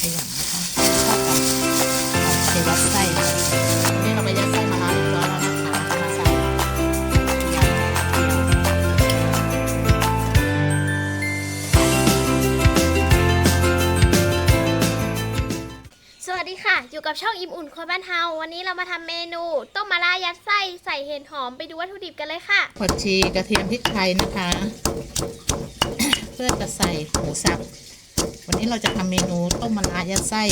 ขยำนะคะเข้ากันจะยัดไส้นะนี่เราไปยัดไส้มาแล้วเรียบร้อยแล้วนะคะมาใส่ยำสวัสดีค่ะ อยู่กับช่องอิ่มอุ่นคนบ้านเฮาวันนี้เรามาทำเมนูต้มมะระยัดไส้ใส่เห็ดหอมไปดูวัตถุดิบกันเลยค่ะ ผักชีกระเทียมพริกไทยนะคะ เพื่อจะใส่หมูสับ วันนี้เราจะทำเมนูต้มมะระยัดไส้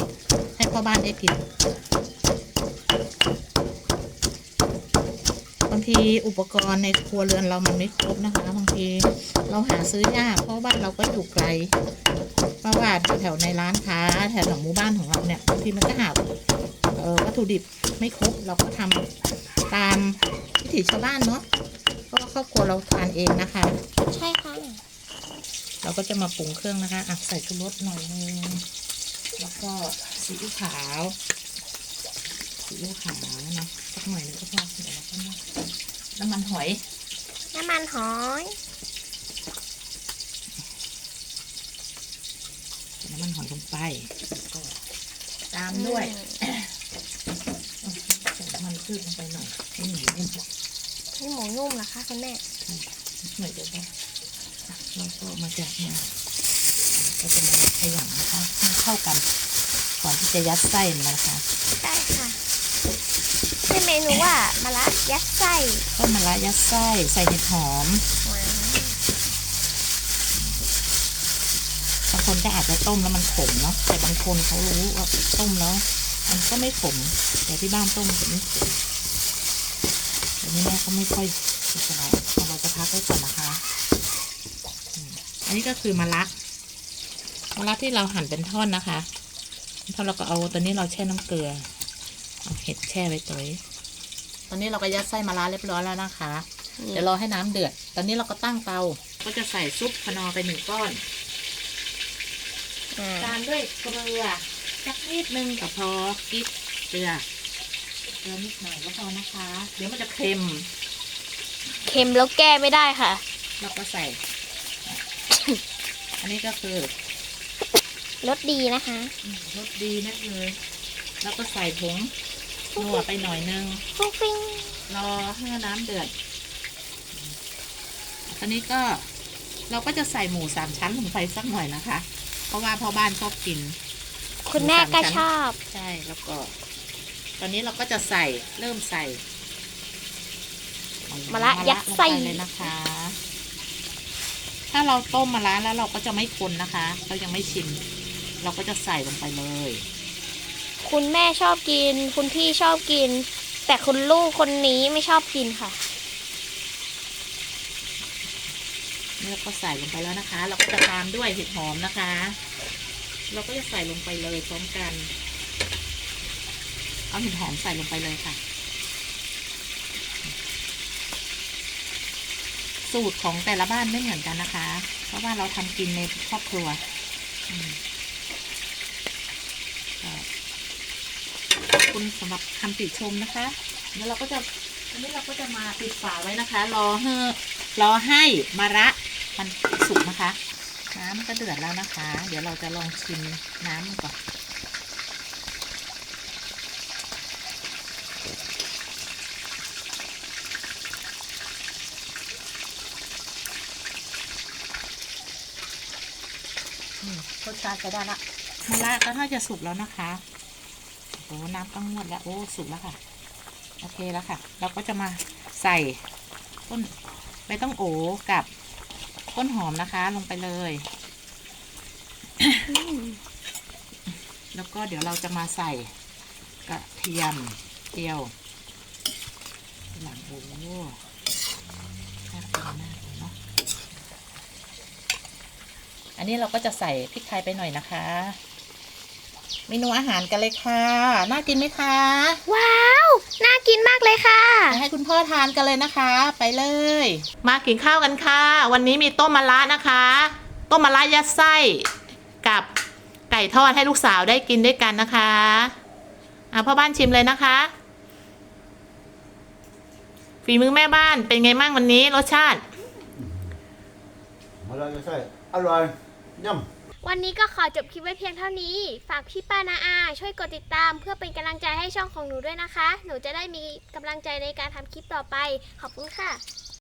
ให้พ่อบ้านได้กินบางทีอุปกรณ์ในครัวเรือนเรามันไม่ครบนะคะบางทีเราหาซื้อยากเพราะบ้านเราก็อยู่ไกลเพราะว่าแถวในร้านค้าแถวหมู่บ้านของเราเนี่ยบางทีมันก็หาวัตถุดิบไม่ครบเราก็ทำตามวิถีชาวบ้านเนาะเพราะว่าครอบครัวเราทานเองนะคะ ใช่ค่ะ เราก็จะมาปรุงเครื่องนะคะอะใส่ชูรสหน่อยนึงแล้วก็ซีอิ๊วขาวซีอิ๊วขาวเนาะสักหน่อยนึงก็พอเดี๋ยวเราก็มาน้ำมันหอยน้ำมันหอยใส่น้ำมันหอยลงไปแล้วก็ตามด้วยใส่น้ำมันพืชลงไปหน่อยให้หมูนุ่มนี่หมูนุ่มเหรอคะคุณแม่หน่อยเดียวก็อ่ะเราก็มาจากมาก็จะมาขยำนะคะให้เข้ากันก่อนที่จะยัดไส้มันนะคะได้ค่ะชื่อเมนูว่ามะระยัดไส้ต้มมะระยัดไส้ใส่เห็ดหอมว้าวบางคนก็อาจจะต้มแล้วมันขมเนาะแต่บางคนเขารู้ว่าต้มแล้วมันก็ไม่ขมแต่ที่บ้านต้มจะไม่ขมอันนี้แม่ก็ไม่ค่อยอิสระเราจะพักไว้ก่อนนะคะอืมอั นนี้ก็คือมะระมะระที่เราหั่นเป็นท่อนนะคะท่อนเราก็เอาตอนนี้เราแช่น้ำเกลือเอาเห็ดแช่ไว้ตัวนี้ตอนนี้เราก็ยัดไส้มะระเรียบร้อยแล้วนะคะ เดี๋ยวรอให้น้ำเดือด ตอนนี้เราก็ตั้งเตา ก็จะใส่ซุปพนอไปหนึ่งก้อนอ่าตามด้วยเกลือสักนิดนึงก็พอกิ๊บเกลือเกลือนิดหน่อยก็พอนะคะ เดี๋ยวมันจะเค็ม เค็มแล้วแก้ไม่ได้ค่ะ เราก็ใส่ อันนี้ก็คือรสดีนะคะอืมรสดีนะเลยแล้วก็ใส่ผงนัวไปหน่อยนึงฟุ้งฟิ้งรอให้น้ำเดือดตอนนี้ก็เราก็จะใส่หมูสามชั้นลงไปสักหน่อยนะคะ เพราะว่าพ่อบ้านชอบกิน คุณแม่ก็ชอบ ใช่แล้วก็ ตอนนี้เราก็จะใส่เริ่มใส่มะระยัดไส้ลงไปเลยนะคะ ถ้าเราต้มมะระแล้วเราก็จะไม่คนนะคะ เรายังไม่ชิม เราก็จะใส่ลงไปเลย คุณแม่ชอบกิน คุณพี่ชอบกิน แต่คุณลูกคนนี้ไม่ชอบกินค่ะนี่เราก็ใส่ลงไปแล้วนะคะ เราก็จะตามด้วยเห็ดหอมนะคะ เราก็จะใส่ลงไปเลยพร้อมกัน เอาเห็ดหอมใส่ลงไปเลยค่ะ สูตรของแต่ละบ้านไม่เหมือนกันนะคะ เพราะว่าเราทำกินในครอบครัวขอบคุณสำหรับคำติชมนะคะ แล้วเราก็จะอันนี้เราก็จะมาปิดฝาไว้นะคะ รอให้รอให้มะระมันสุกนะคะ น้ำก็เดือดแล้วนะคะ เดี๋ยวเราจะลองชิมน้ำก่อน รสชาติก็ได้ละมะระก็น่าจะสุกแล้วนะคะโอ้น้ำก็งวดแล้ว โอ้ สุกแล้วค่ะ โอเคแล้วค่ะ เราก็จะมาใส่ต้นใบต้องโอกับต้นหอมนะคะ ลงไปเลย แล้วก็เดี๋ยวเราจะมาใส่กระเทียมเจียว หลังโอ้น่ากินมากเลยเนาะ อันนี้เราก็จะใส่พริกไทยไปหน่อยนะคะ เมนูอาหารกันเลยค่ะ น่ากินไหมคะ ว้าว น่ากินมากเลยค่ะจะให้คุณพ่อทานกันเลยนะคะ ไปเลย มากินข้าวกันค่ะ วันนี้มีต้มมะระนะคะ ต้มมะระยัดไส้กับไก่ทอดให้ลูกสาวได้กินด้วยกันนะคะอะพ่อบ้านชิมเลยนะคะ ฝีมือแม่บ้านเป็นไงบ้างวันนี้รสชาติ มาแล้วจะใช่อร่อย ย่วันนี้ก็ขอจบคลิปไว้เพียงเท่านี้ ฝากพี่ป้านาอา ช่วยกดติดตามเพื่อเป็นกำลังใจให้ช่องของหนูด้วยนะคะ หนูจะได้มีกำลังใจในการทำคลิปต่อไป ขอบคุณค่ะ